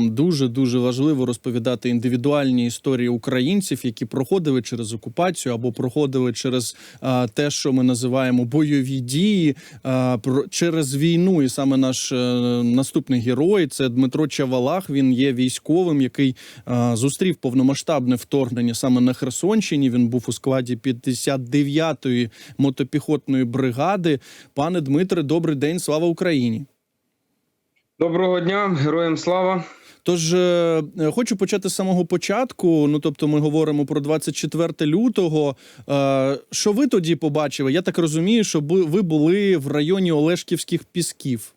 нам дуже дуже важливо розповідати індивідуальні історії українців, які проходили через окупацію або проходили через а, те, що ми називаємо бойові дії, а, про через війну. І саме наш е, наступний герой це Дмитро Чавалах. Він є військовим, який а, зустрів повномасштабне вторгнення саме на Херсонщині. Він був у складі 59-ї мотопіхотної бригади. Пане Дмитре, добрий день, слава Україні. Доброго дня, героям слава. Тож е, хочу почати з самого початку. Ну тобто, ми говоримо про 24 лютого. Е, що ви тоді побачили? Я так розумію, що ви були в районі Олешківських пісків.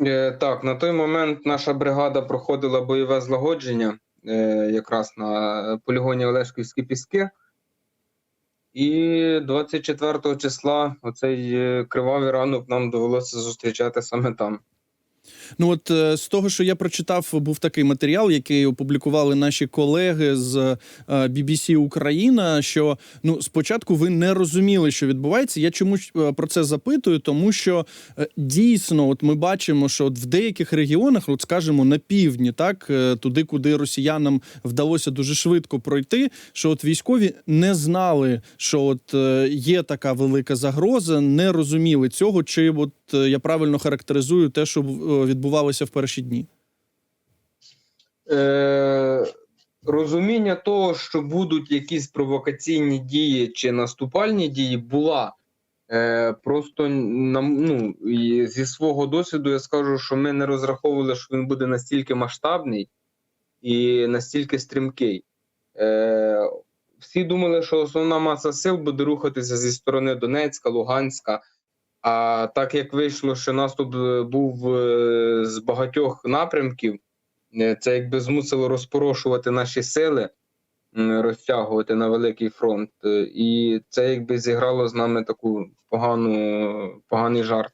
Е, так, на той момент наша бригада проходила бойове злагодження е, якраз на полігоні Олешківські піски. І 24 числа оцей е, кривавий ранок нам довелося зустрічати саме там. Ну от е, з того, що я прочитав, був такий матеріал, який опублікували наші колеги з е, BBC Україна. Що ну спочатку ви не розуміли, що відбувається. Я чомусь е, про це запитую, тому що дійсно, от ми бачимо, що от в деяких регіонах, от скажімо, на півдні, так туди, куди росіянам вдалося дуже швидко пройти, що от військові не знали, що от є така велика загроза, не розуміли цього, чи от я правильно характеризую те, що е, відбувалося в перші дні. Е, розуміння того, що будуть якісь провокаційні дії чи наступальні дії, була. Е, просто нам, ну, і зі свого досвіду я скажу, що ми не розраховували, що він буде настільки масштабний і настільки стрімкий. Е, всі думали, що основна маса сил буде рухатися зі сторони Донецька, Луганська. А так як вийшло, що наступ е, був е, з багатьох напрямків, Е, Це якби змусило розпорошувати наші сили, розтягувати на великий фронт. І це якби зіграло з нами таку погану, поганий жарт.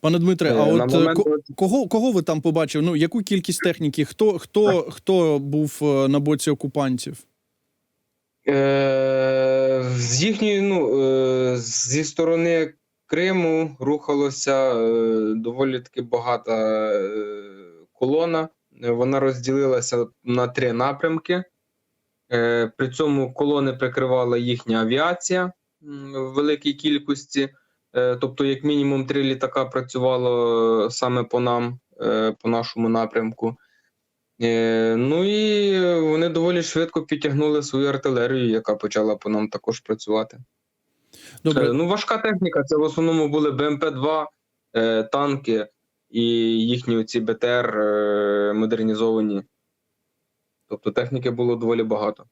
Пане Дмитре, а от момент- кого, кого ви там побачили? Ну яку кількість техніки? Хто хто, хто був на боці окупантів? Е, з їхньої, ну, е, зі сторони Криму рухалося е, доволі таки багата е, колона. Вона розділилася на три напрямки. Е, При цьому колони прикривала їхня авіація в великій кількості. Тобто, як мінімум, три літака працювало саме по нам, по нашому напрямку. Ну і вони доволі швидко підтягнули свою артилерію, яка почала по нам також працювати. Добре, Ну, важка техніка. Це в основному були БМП-2, е, танки і їхні ці БТР е, модернізовані. Тобто техніки було доволі багато.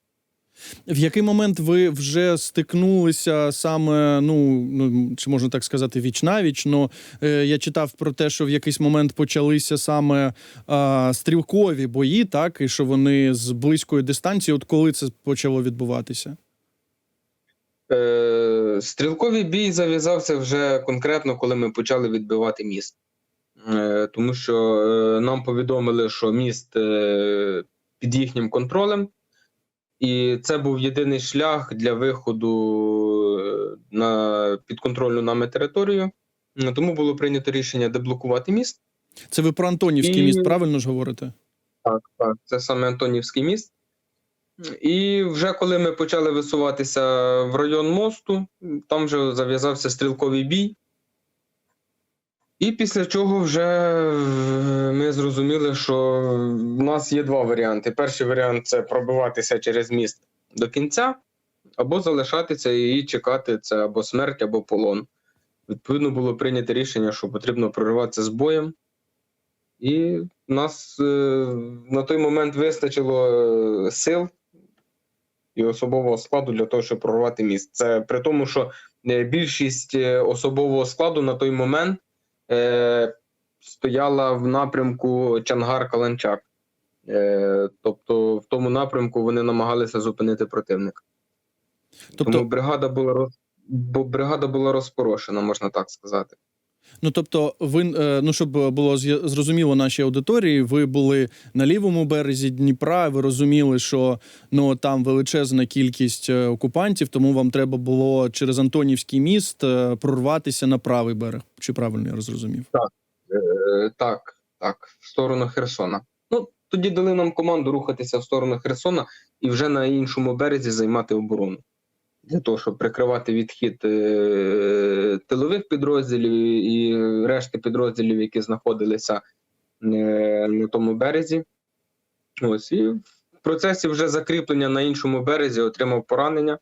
в який момент ви вже стикнулися саме, ну, ну чи можна так сказати, віч навіч? Ну е, я читав про те, що в якийсь момент почалися саме е, стрілкові бої, так і що вони з близької дистанції. От коли це почало відбуватися? Е, Стрілковий бій зав'язався вже конкретно, коли ми почали відбивати міст. Е, Тому що е, нам повідомили, що міст е, під їхнім контролем, і це був єдиний шлях для виходу на підконтрольну нами територію. Тому було прийнято рішення деблокувати міст. Це ви про Антонівський І- міст, правильно ж говорите? Так, так, це саме Антонівський міст. І вже коли ми почали висуватися в район мосту, там вже зав'язався стрілковий бій. І після чого вже ми зрозуміли, що в нас є два варіанти. Перший варіант це пробиватися через міст до кінця, або залишатися і чекати це або смерть, або полон. Відповідно, було прийнято рішення, що потрібно прориватися з боєм. І нас е, на той момент вистачило е, сил і особового складу для того, щоб прорвати міст. Це при тому, що е, більшість е, особового складу на той момент е, стояла в напрямку Чангар-Каланчак. Е, тобто в тому напрямку вони намагалися зупинити противника. Тобто, Тому бригада була роз... бо бригада була розпорошена, можна так сказати. Ну тобто, ви е, ну щоб було зрозуміло нашій аудиторії, ви були на лівому березі Дніпра. Ви розуміли, що ну там величезна кількість е, окупантів, тому вам треба було через Антонівський міст е, прорватися на правий берег. Чи правильно я зрозумів? Е, так, так, в сторону Херсона. Ну, тоді дали нам команду рухатися в сторону Херсона і вже на іншому березі займати оборону. Для того, щоб прикривати відхід е, тилових підрозділів і решти підрозділів, які знаходилися е, на тому березі. Ось і в процесі вже закріплення на іншому березі отримав поранення.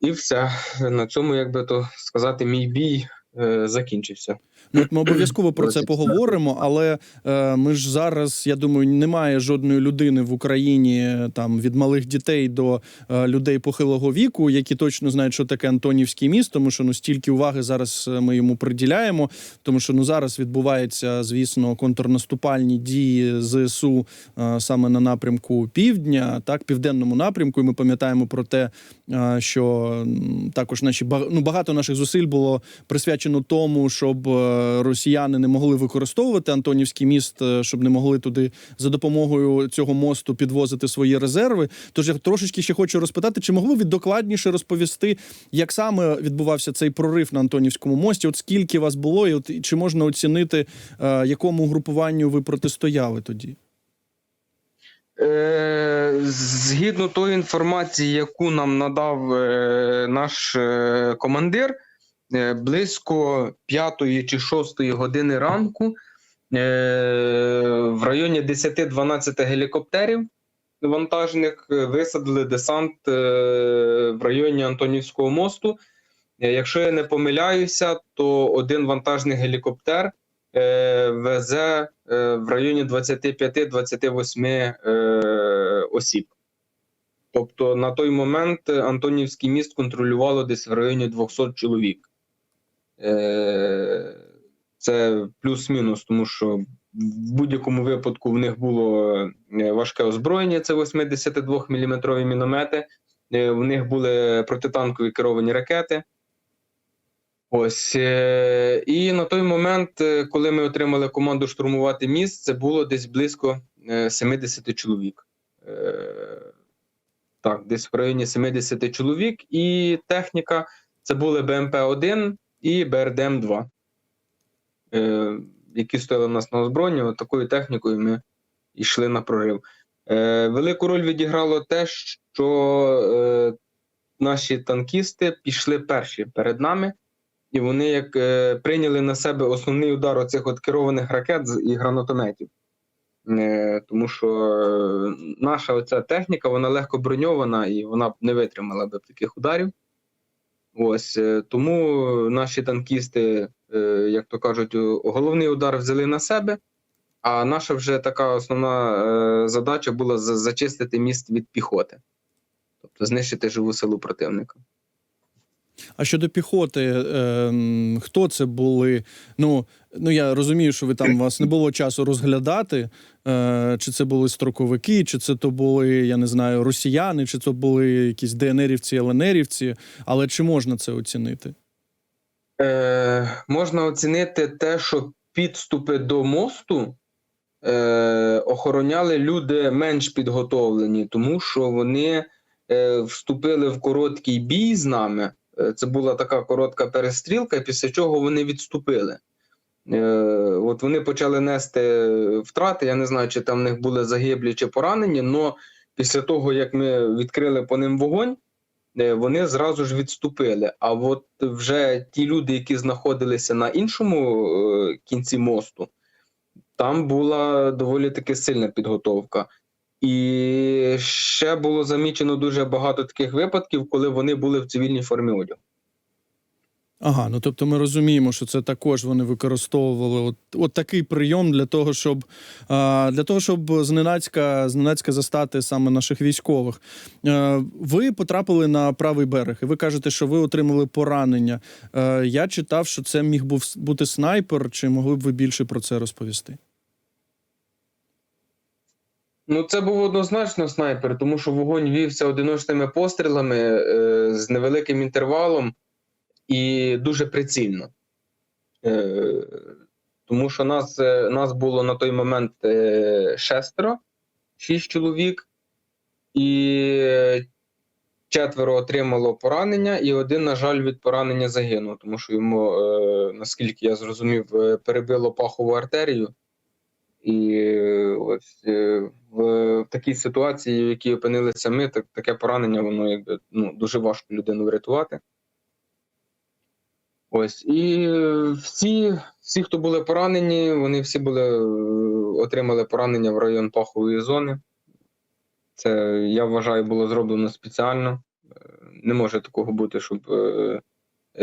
І все. На цьому, як би то сказати, мій бій е, закінчився. Ну, от ми обов'язково про це поговоримо, але е, ми ж зараз, я думаю, немає жодної людини в Україні е, там від малих дітей до е, людей похилого віку, які точно знають, що таке Антонівський міст, тому що ну стільки уваги зараз е, ми йому приділяємо. Тому що ну зараз відбуваються, звісно, контрнаступальні дії ЗСУ е, саме на напрямку півдня, так південному напрямку. І ми пам'ятаємо про те, е, що також наші ну, багато наших зусиль було присвячено тому, щоб е, росіяни не могли використовувати Антонівський міст, е, щоб не могли туди за допомогою цього мосту підвозити свої резерви. Тож я трошечки ще хочу розпитати, чи могли ви докладніше розповісти, як саме відбувався цей прорив на Антонівському мості? От скільки вас було, і от чи можна оцінити, е, якому групуванню ви протистояли тоді? Е, згідно тої інформації, яку нам надав наш командир, близько 5 чи 6 години ранку е, в районі 10-12 гелікоптерів вантажних е, висадили десант е, в районі Антонівського мосту. Е, Якщо я не помиляюся, то один вантажний гелікоптер е, везе е, в районі 25-28 е, осіб. Тобто на той момент Антонівський міст контролювало десь в районі 200 чоловік. Е, Це плюс-мінус, тому що в будь-якому випадку в них було е, важке озброєння, це 82 мм міномети. Е, В них були протитанкові керовані ракети. Ось і на той момент, коли ми отримали команду штурмувати міст, це було десь близько е, 70 чоловік. Так, десь в районі 70 чоловік, і техніка це були БМП-1 і БРДМ-2, е, які стояли в нас на озброєнні. Такою технікою ми йшли на прорив. Е, Велику роль відіграло те, що е, наші танкісти пішли перші перед нами. І вони як е, прийняли на себе основний удар оцих от керованих ракет і гранатометів. Е, тому що е, наша оця техніка вона легко броньована і вона не витримала б таких ударів. Ось е, тому наші танкісти, е, як то кажуть, головний удар взяли на себе. А наша вже така основна е, задача була зачистити міст від піхоти, тобто знищити живу силу противника. А щодо піхоти, е, хто це були? Ну, ну я розумію, що ви там у вас не було часу розглядати, е, чи це були строковики, чи це то були, я не знаю, росіяни, чи це були якісь ДНРівці, ЛНРівці, але чи можна це оцінити? Е, можна оцінити те, що підступи до мосту е, охороняли люди менш підготовлені, тому що вони е, вступили в короткий бій з нами. Е, Це була така коротка перестрілка, після чого вони відступили. Е, от вони почали нести втрати. Я не знаю, чи там в них були загиблі чи поранені, але після того, як ми відкрили по ним вогонь, е, вони зразу ж відступили. А от вже ті люди, які знаходилися на іншому е, кінці мосту, там була доволі таки сильна підготовка. І ще було замічено дуже багато таких випадків, коли вони були в цивільній формі одягу. Ага, ну тобто ми розуміємо, що це також вони використовували от, от такий прийом для того, щоб для того, щоб зненацька, зненацька застати саме наших військових. Е, ви потрапили на правий берег, і ви кажете, що ви отримали поранення. Е, я читав, що це міг був бути снайпер. Чи могли б ви більше про це розповісти? Ну, це був однозначно снайпер, тому що вогонь вівся одиночними пострілами е, з невеликим інтервалом і дуже прицільно. Е, тому що нас, е, нас було на той момент е, шестеро, шість чоловік, і четверо отримало поранення, і один, на жаль, від поранення загинув, тому що йому, наскільки я зрозумів, перебило пахову артерію. І ось в такій ситуації, в якій опинилися ми, так, таке поранення, воно якби ну, дуже важко людину врятувати. Ось і е, всі, всі, хто були поранені, вони всі були е, отримали поранення в район пахової зони. Це я вважаю, було зроблено спеціально. Е, Не може такого бути, щоб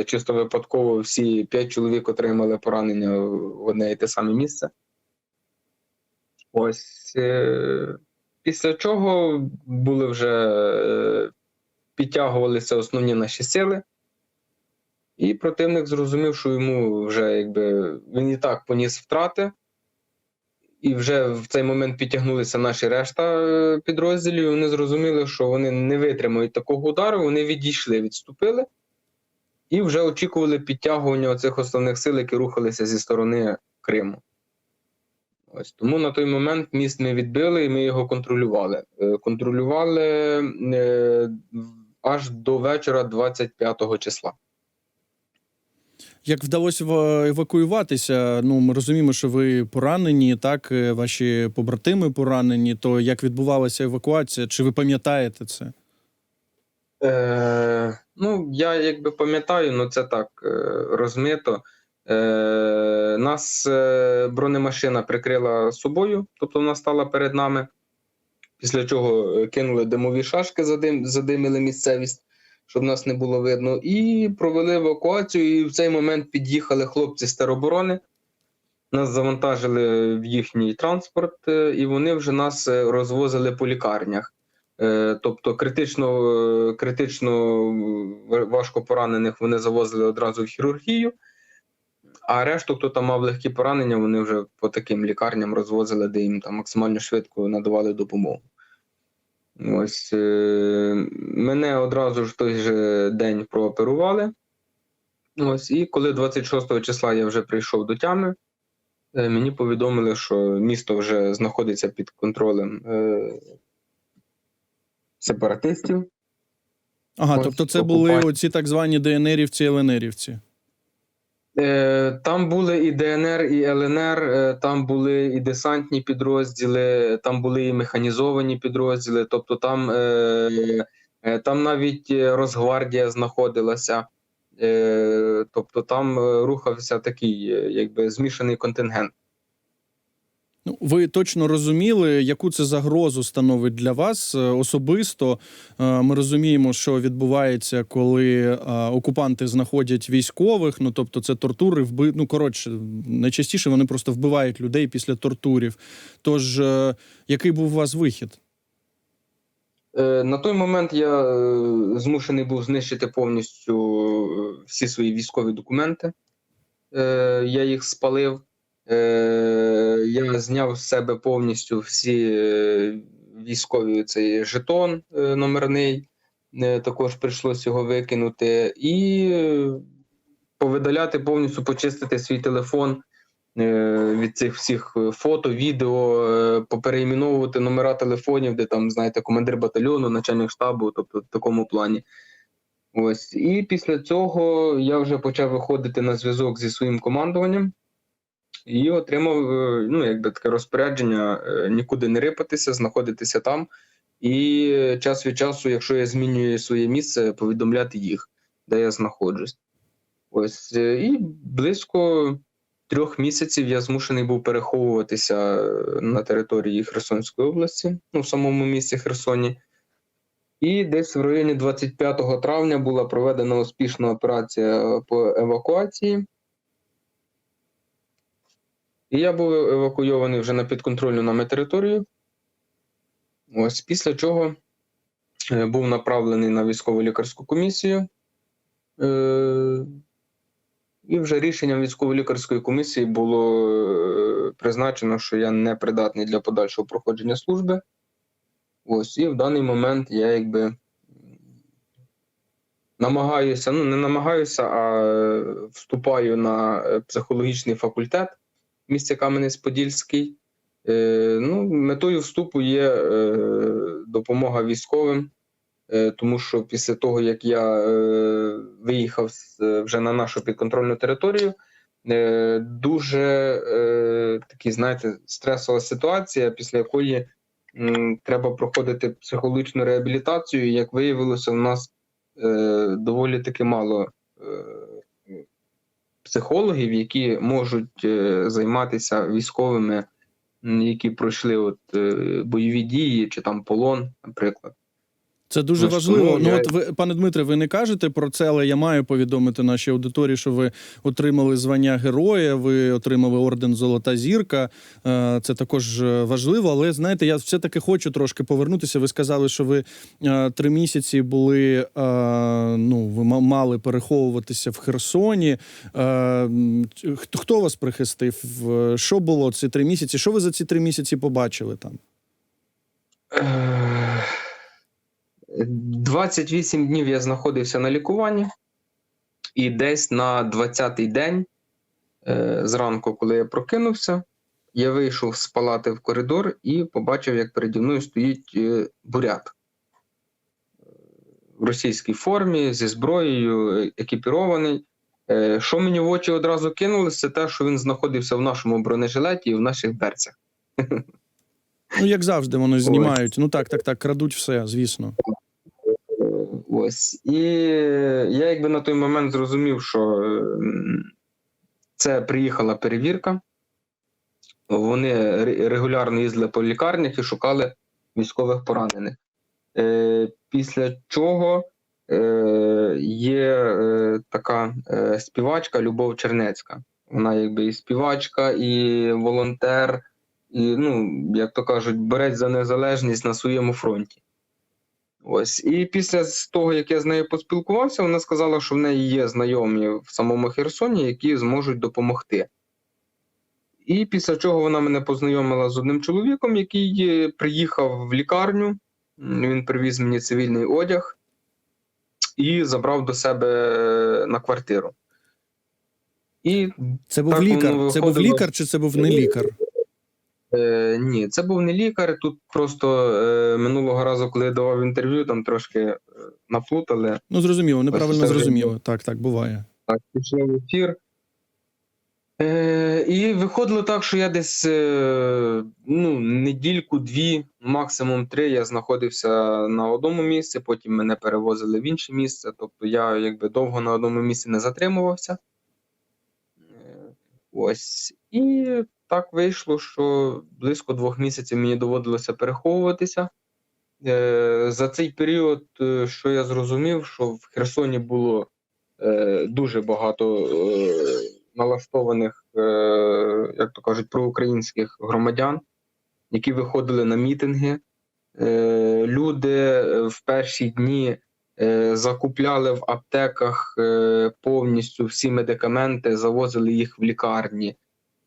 чисто випадково всі п'ять чоловік отримали поранення в одне і те саме місце. Ось після чого були вже підтягувалися основні наші сили. І противник зрозумів, що йому вже якби він і так поніс втрати, і вже в цей момент підтягнулися наші решта е, підрозділів. Вони зрозуміли, що вони не витримають такого удару. Вони відійшли, відступили і вже очікували підтягування оцих основних сил, які рухалися зі сторони Криму. Ось тому на той момент міст ми відбили і ми його контролювали. Е, Контролювали е, аж до вечора 25 числа. Як вдалося евакуюватися? Ну, ми розуміємо, що ви поранені, так, е, ваші побратими поранені. То як відбувалася евакуація? Чи ви пам'ятаєте це? Е, ну, я якби пам'ятаю, ну це так е, розмито. Е, нас е, бронемашина прикрила собою, тобто вона стала перед нами. Після чого кинули димові шашки, задим, задимили місцевість, щоб нас не було видно, і провели евакуацію. І в цей момент під'їхали хлопці з тероборони. Нас завантажили в їхній транспорт, е, і вони вже нас е, розвозили по лікарнях. Е, Тобто критично, критично важко поранених вони завозили одразу в хірургію, а решту, хто там мав легкі поранення, вони вже по таким лікарням розвозили, де їм там максимально швидко надавали допомогу. Ось е, мене одразу ж в той же день прооперували. Ось, і коли 26 числа я вже прийшов до тями, е, мені повідомили, що місто вже знаходиться під контролем е, сепаратистів. Ага, Ось тобто це були окупація. оці так звані ДНРівці, ЛНРівці. Е, Там були і ДНР, і ЛНР, е, там були і десантні підрозділи, там були і механізовані підрозділи. Тобто там, е, там навіть Росгвардія знаходилася. Тобто там рухався такий, якби змішаний контингент. Ну, ви точно розуміли, яку це загрозу становить для вас е, особисто. Е, Ми розуміємо, що відбувається, коли е, окупанти знаходять військових. Ну тобто, це тортури, вби... ну коротше, найчастіше вони просто вбивають людей після тортурів. Тож, який був у вас вихід? На той момент я змушений був знищити повністю всі свої військові документи. Я їх спалив. Е, Я зняв з себе повністю всі е, військові цей жетон е, номерний. Також прийшлось його викинути і повидаляти повністю, почистити свій телефон від цих всіх фото, відео, попереіменовувати номера телефонів, де там, знаєте, командир батальйону, начальник штабу, тобто в такому плані. Ось. І після цього я вже почав виходити на зв'язок зі своїм командуванням і отримав е, ну, якби таке розпорядження е, нікуди не рипатися, знаходитися там. І час від часу, якщо я змінюю своє місце, повідомляти їх, де я знаходжусь. Ось е, і близько трьох місяців я змушений був переховуватися на території Херсонської області, ну в самому місті Херсоні. І десь в районі 25 травня була проведена успішна операція по евакуації. І я був евакуйований вже на підконтрольну нами територію. Ось після чого е, був направлений на військово лікарську комісію. Е, і вже рішенням військово-лікарської комісії було е, призначено, що я не придатний для подальшого проходження служби. Ось, і в даний момент я якби намагаюся, ну не намагаюся, а вступаю на психологічний факультет в місті Кам'янець-Подільський. Е, ну, метою вступу є е, допомога військовим е, тому що після того, як я виїхав вже на нашу підконтрольну територію, дуже такі, знаєте, стресова ситуація, після якої треба проходити психологічну реабілітацію. Як виявилося, у нас доволі таки мало психологів, які можуть е, займатися військовими, які пройшли от, е, бойові дії чи там полон, наприклад. Це дуже Ну, важливо. Ну я- от ви, пане Дмитре, ви не кажете про це, але я маю повідомити нашій аудиторії, що ви отримали звання героя, ви отримали орден Золота зірка. Е, Це також е, важливо. Але знаєте, я все таки хочу трошки повернутися. Ви сказали, що ви е, три місяці були. Ну, ви мали переховуватися в Херсоні. Хто вас прихистив? Що було ці три місяці? Що ви за ці три місяці побачили там? Е, 28 днів я знаходився на лікуванні, і десь на 20-й день е, зранку, коли я прокинувся, я вийшов з палати в коридор і побачив, як переді мною стоїть е, бурят в російській формі зі зброєю, е, екіпірований. Що мені в очі одразу кинулося, це те, що він знаходився в нашому бронежилеті і в наших берцях. Ну, як завжди, вони знімають. Ну так, так, так, крадуть все, звісно. Ось. І я якби на той момент зрозумів, що ем, це приїхала перевірка. Вони регулярно їздили по лікарнях і шукали військових поранених. Е, Після чого е, є е, така співачка Любов Чернецька. Вона якби і співачка, і волонтер, і, ну, як то кажуть, борець за незалежність на своєму фронті. Ось. І після того, як я з нею поспілкувався, вона сказала, що в неї є знайомі в самому Херсоні, які зможуть допомогти. І після чого вона мене познайомила з одним чоловіком, який е, приїхав в лікарню. Він привіз мені цивільний одяг і забрав до себе на квартиру. І Це був Так лікар. воно Це був лікар чи це був не лікар? Е, ні, це був не лікар. Тут просто е, минулого разу, коли я давав інтерв'ю, там трошки е, наплутали. Ну зрозуміло, неправильно зрозуміло. Так, так, буває. Так, пішли в ефір. Е, і виходило так, що я десь е, ну, недільку, дві, максимум три, я знаходився на одному місці, потім мене перевозили в інше місце. Тобто я якби довго на одному місці не затримувався. Е, ось. І так вийшло, що близько двох місяців мені доводилося переховуватися. Е, За цей період, е, що я зрозумів, що в Херсоні було е, дуже багато налаштованих, як то кажуть, проукраїнських громадян, які виходили на мітинги. Люди в перші дні закупляли в аптеках повністю всі медикаменти, завозили їх в лікарні.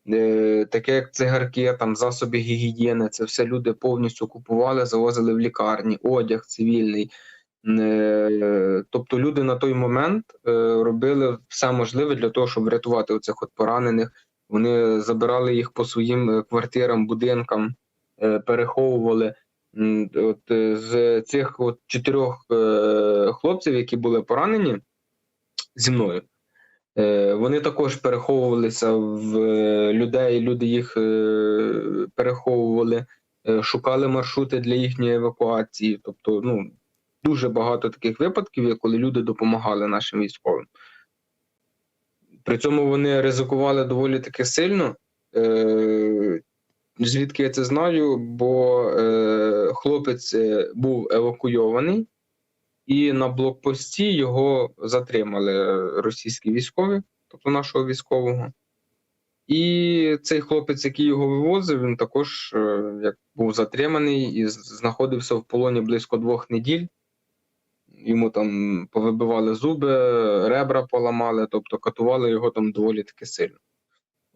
Е, Таке як цигарки, там засоби гігієни, це все люди повністю купували, завозили в лікарні, одяг цивільний. Е, Тобто люди на той момент е, робили все можливе для того, щоб врятувати оцих от поранених. Вони забирали їх по своїм квартирам, будинкам, переховували. От з цих от чотирьох хлопців, які були поранені зі мною, вони також переховувалися в е, людей. Люди їх е, переховували, е, шукали маршрути для їхньої евакуації. Тобто, ну дуже багато таких випадків, коли люди допомагали нашим військовим. При цьому вони ризикували доволі таки сильно. Е, звідки я це знаю? Бо е, хлопець е, був евакуйований, і на блокпості його затримали е, російські військові, тобто нашого військового. І цей хлопець, який його вивозив, він також е, як був затриманий і знаходився в полоні близько двох неділь. Йому там повибивали зуби, ребра поламали, тобто катували його там доволі таки сильно.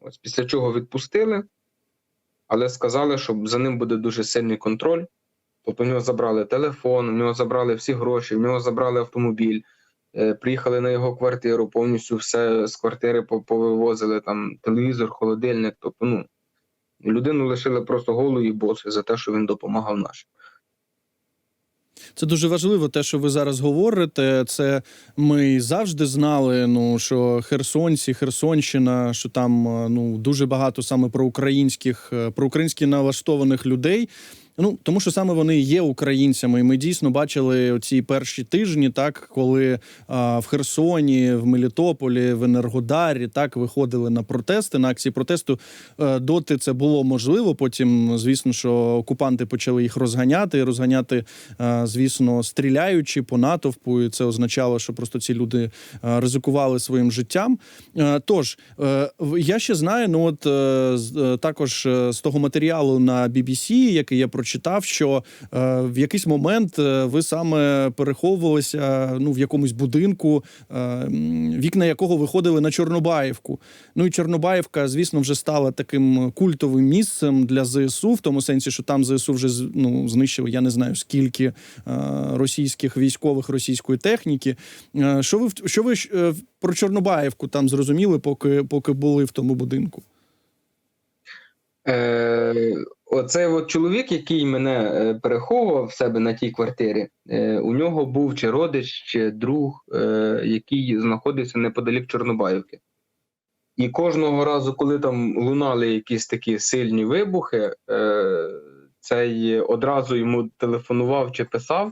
Ось після чого відпустили, але сказали, що за ним буде дуже сильний контроль. Тобто в нього забрали телефон, в нього забрали всі гроші, в нього забрали автомобіль, е, приїхали на його квартиру, повністю все з квартири повивозили, там телевізор, холодильник. Тобто, ну, людину лишили просто голою і босою за те, що він допомагав нашим. Це дуже важливо, те, що ви зараз говорите. Це ми завжди знали. Ну що херсонці, Херсонщина, що там е, ну дуже багато саме про е, про українськи налаштованих людей. Ну тому, що саме вони є українцями, і ми дійсно бачили ці перші тижні, так коли а, в Херсоні, в Мелітополі, в Енергодарі так виходили на протести, на акції протесту. Е, доти це було можливо. Потім, звісно, що окупанти почали їх розганяти, розганяти, е, звісно, стріляючи по натовпу. І це означало, що просто ці люди е, ризикували своїм життям. Е, Тож в- я ще знаю, ну от е, також з того матеріалу на BBC, який я прочитав, що е, в якийсь момент е, ви саме переховувалися ну в якомусь будинку, е, вікна якого виходили на Чорнобаївку. Ну і Чорнобаївка, звісно, вже стала таким культовим місцем для ЗСУ, в тому сенсі, що там ЗСУ вже ну, знищили, я не знаю скільки е, російських військових російської техніки. Е, Що ви що ви е, про Чорнобаївку там зрозуміли, поки, поки були в тому будинку? Е, оцей от чоловік, який мене е, переховував в себе на тій квартирі, е, у нього був чи родич, чи друг, е, який знаходився неподалік Чорнобаївки. І кожного разу, коли там лунали якісь такі сильні вибухи, цей одразу йому телефонував чи писав,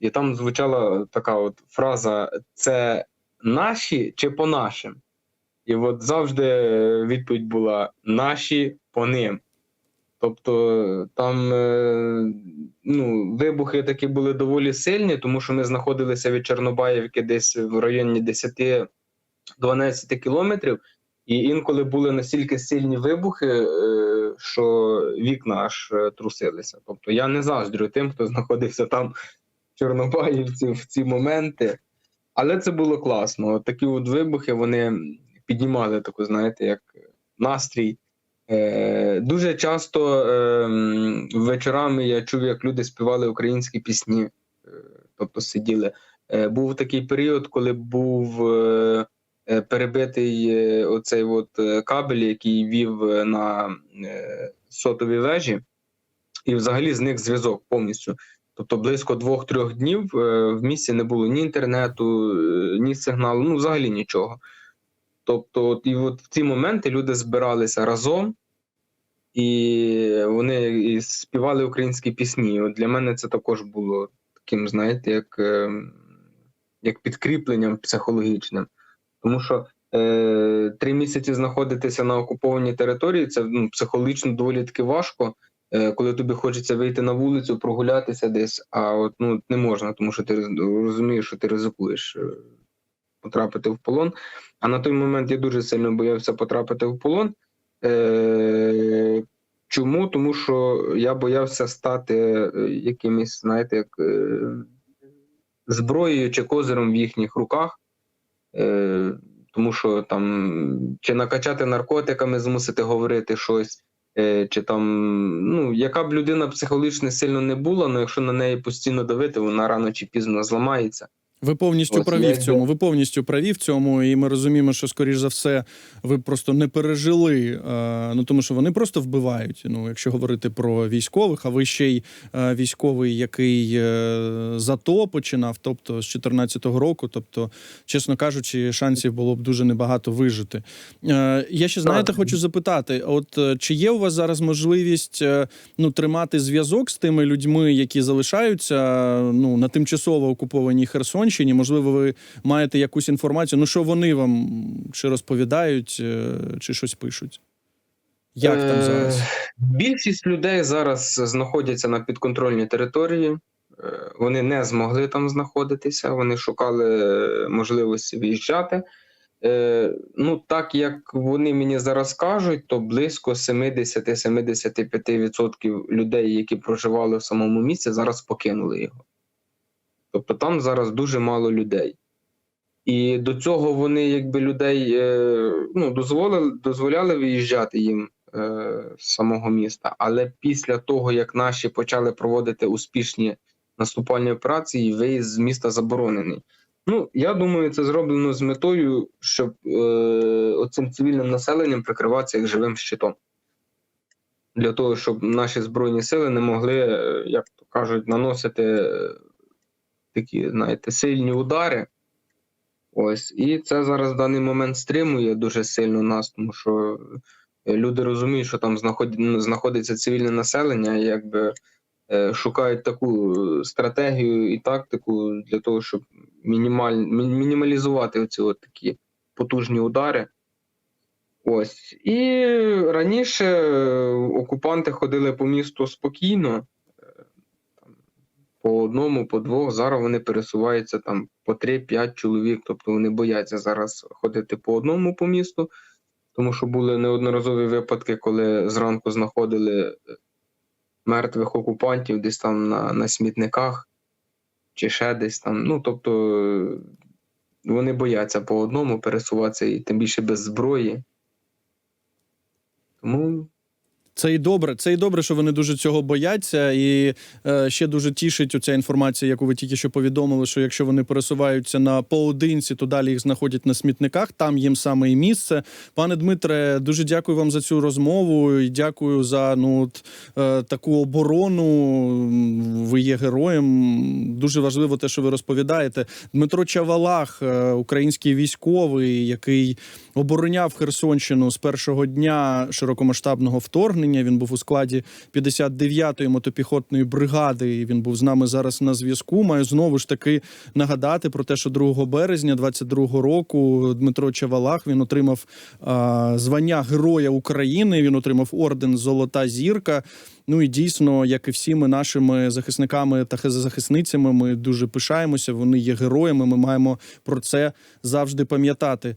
і там звучала така от фраза: це наші чи по нашим? І от завжди відповідь була наші по ним. Тобто там е, ну, вибухи такі були доволі сильні, тому що ми знаходилися від Чорнобаївки десь в районі 10-12 кілометрів, і інколи були настільки сильні вибухи, е, що вікна аж е, трусилися. Тобто я не заздрю тим, хто знаходився там в Чорнобаївці в ці моменти. Але це було класно. Такі от вибухи вони піднімали таку, знаєте, як настрій. Е, дуже часто е, вечорами я чув, як люди співали українські пісні, е, тобто сиділи. Е, був такий період, коли був е, е, перебитий е, оцей от кабель, який вів на е, сотові вежі, і взагалі зник зв'язок повністю. Тобто близько двох-трьох днів е, в місті не було ні інтернету, ні сигналу, ну взагалі нічого. Тобто, от, і от в ці моменти люди збиралися разом, і вони і співали українські пісні. От для мене це також було таким, знаєте, як, е, як підкріпленням психологічним. Тому що е, три місяці знаходитися на окупованій території це ну, психологічно доволі таки важко. Е, коли тобі хочеться вийти на вулицю, прогулятися десь, а от ну не можна, тому що ти розумієш, що ти ризикуєш е, потрапити в полон. А на той момент я дуже сильно боявся потрапити в полон. Е, чому? Тому що я боявся стати е, якимось, знаєте, як е, зброєю чи козиром в їхніх руках. Е, тому що там чи накачати наркотиками, змусити говорити щось, е, чи там, ну, яка б людина психологічно сильно не була, але якщо на неї постійно давити, вона рано чи пізно зламається. Ви повністю Ось праві в цьому. Ви повністю праві в цьому, і ми розуміємо, що скоріш за все ви просто не пережили. Е, ну тому що вони просто вбивають. Ну, якщо говорити про військових, а ви ще й е, військовий, який е, з АТО починав, тобто з 2014 року. Тобто, чесно кажучи, шансів було б дуже небагато вижити. Я ще знаєте, хочу запитати: от чи є у вас зараз можливість ну тримати зв'язок з тими людьми, які залишаються ну на тимчасово окупованій Херсонщині? Можливо, ви маєте якусь інформацію? Ну що вони вам чи розповідають, е, чи щось пишуть? Як там Е, зараз? Більшість людей зараз знаходяться на підконтрольній території. Е, Вони не змогли там знаходитися, вони шукали можливості виїжджати. Ну, так як вони мені зараз кажуть, то близько 70-75% людей, які проживали в самому місці, зараз покинули його. Тобто там зараз дуже мало людей. І до цього вони, якби людей е, ну, дозволили, дозволяли виїжджати їм е, з самого міста. Але після того, як наші почали проводити успішні наступальні операції, виїзд з міста заборонений. Ну, я думаю, це зроблено з метою, щоб е, оцим цивільним населенням прикриватися як живим щитом. Для того, щоб наші збройні сили не могли, е, як то кажуть, наносити такі, знаєте, сильні удари. Ось, і це зараз в даний момент стримує дуже сильно нас, тому що е, люди розуміють, що там знаходиться цивільне населення, і якби е, шукають таку е, стратегію і тактику для того, щоб мінімаль... мінімалізувати оці от такі потужні удари. Ось. І раніше окупанти ходили по місту спокійно, по одному, по двох. Зараз вони пересуваються там по 3-5 чоловік. Тобто вони бояться зараз ходити по одному по місту, тому що були неодноразові випадки, коли зранку знаходили е, мертвих окупантів десь там на, на смітниках чи ще десь там. Ну, тобто е, вони бояться по одному пересуватися і тим більше без зброї. Тому Це і добре. Це і добре, що вони дуже цього бояться. І е, ще дуже тішить оця інформація, яку ви тільки що повідомили, що якщо вони пересуваються на поодинці, то далі їх знаходять на смітниках. Там їм саме і місце. Пане Дмитре, дуже дякую вам за цю розмову і дякую за ну от, е, таку оборону. Ви є героєм. Дуже важливо те, що ви розповідаєте. Дмитро Чавалах, е, український військовий, який обороняв Херсонщину з першого дня широкомасштабного вторгнення. Він був у складі 59-ї мотопіхотної бригади. і Він був з нами зараз на зв'язку. Маю знову ж таки нагадати про те, що 2 березня 22-го року Дмитро Чавалах він отримав а, звання Героя України. Він отримав орден Золота зірка. Ну і дійсно, як і всіми нашими захисниками та захисницями, ми дуже пишаємося. Вони є героями. Ми маємо про це завжди пам'ятати.